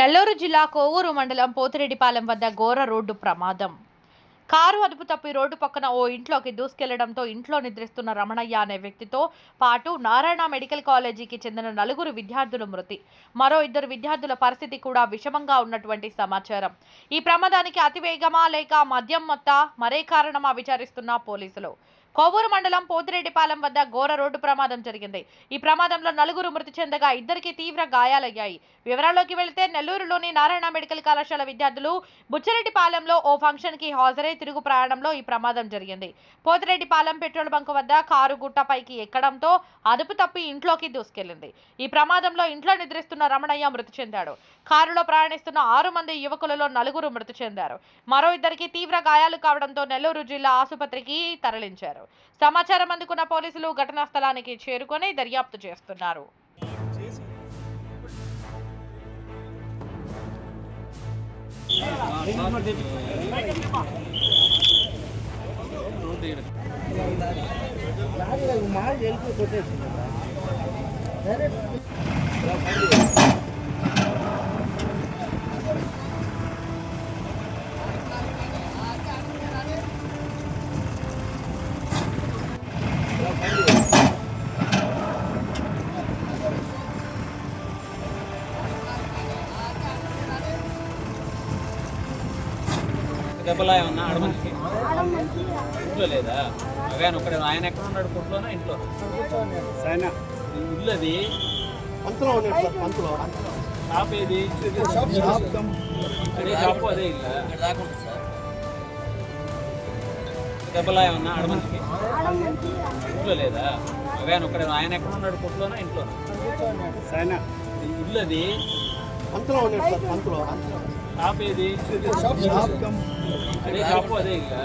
నెల్లూరు జిల్లా కోవూరు మండలం పోతిరెడ్డిపాలెం వద్ద ఘోర రోడ్డు ప్రమాదం. కారు అదుపు తప్పి రోడ్డు పక్కన ఓ ఇంట్లోకి దూసుకెళ్ళడంతో ఇంట్లో నిద్రిస్తున్న రమణయ్య అనే వ్యక్తితో పాటు నారాయణ మెడికల్ కాలేజీకి చెందిన నలుగురు విద్యార్థులు మృతి. మరో ఇద్దరు విద్యార్థుల పరిస్థితి కూడా విషమంగా ఉన్నటువంటి సమాచారం. ఈ ప్రమాదానికి అతివేగమా లేక మద్యం మొత్త మరే కారణమా విచారిస్తున్న పోలీసులు. కోవూరు మండలం పోతిరెడ్డిపాలెం వద్ద ఘోర రోడ్డు ప్రమాదం జరిగింది. ఈ ప్రమాదంలో నలుగురు మృతి చెందగా ఇద్దరికి తీవ్ర గాయాలయ్యాయి. వివరాల్లోకి వెళితే నెల్లూరులోని నారాయణ మెడికల్ కళాశాల విద్యార్థులు బుచ్చిరెడ్డిపాలెంలో ఓ ఫంక్షన్కి హాజరై తిరుగు ప్రయాణంలో ఈ ప్రమాదం జరిగింది. పోతిరెడ్డిపాలెం పెట్రోల్ బంక్ వద్ద కారు గుట్టపైకి ఎక్కడంతో అదుపు తప్పి ఇంట్లోకి దూసుకెళ్ళింది ఈ ప్రమాదంలో ఇంట్లో నిద్రిస్తున్న రమణయ్య మృతి చెందాడు. కారులో ప్రయాణిస్తున్న ఆరు మంది యువకులలో నలుగురు మృతి చెందారు. మరో ఇద్దరికి తీవ్ర గాయాలు కావడంతో నెల్లూరు జిల్లా ఆసుపత్రికి తరలించారు. సమాచారం అందుకున్న పోలీసులు ఘటనా స్థలానికి చేరుకొని దర్యాప్తు చేస్తున్నారు. దెబ్బలా ఏమన్నా ఆడమనిషికి ఇంట్లో లేదా? అగాయన ఒక్కడే ఆయన ఎక్కడ ఉన్నాడు కొట్లోనా ఇంట్లో? సైనా ఇల్లు అది పంతులో ఉన్నాడు సార్ పంతులో షాప్ ఏది? అదే షాపు అదే ఇల్లు? దెబ్బలా ఏమన్నా ఆడమనిషికి ఇంట్లో లేదా? అగాయన ఒక్కడే ఆయన ఎక్కడ ఉన్నాడు కొట్లోనా ఇంట్లో? సైనా ఇల్లు అది పంతులో ఉన్నాడు సార్ పంతులో షాప్ ఏది? అదే షాపు అదే ఇల్లు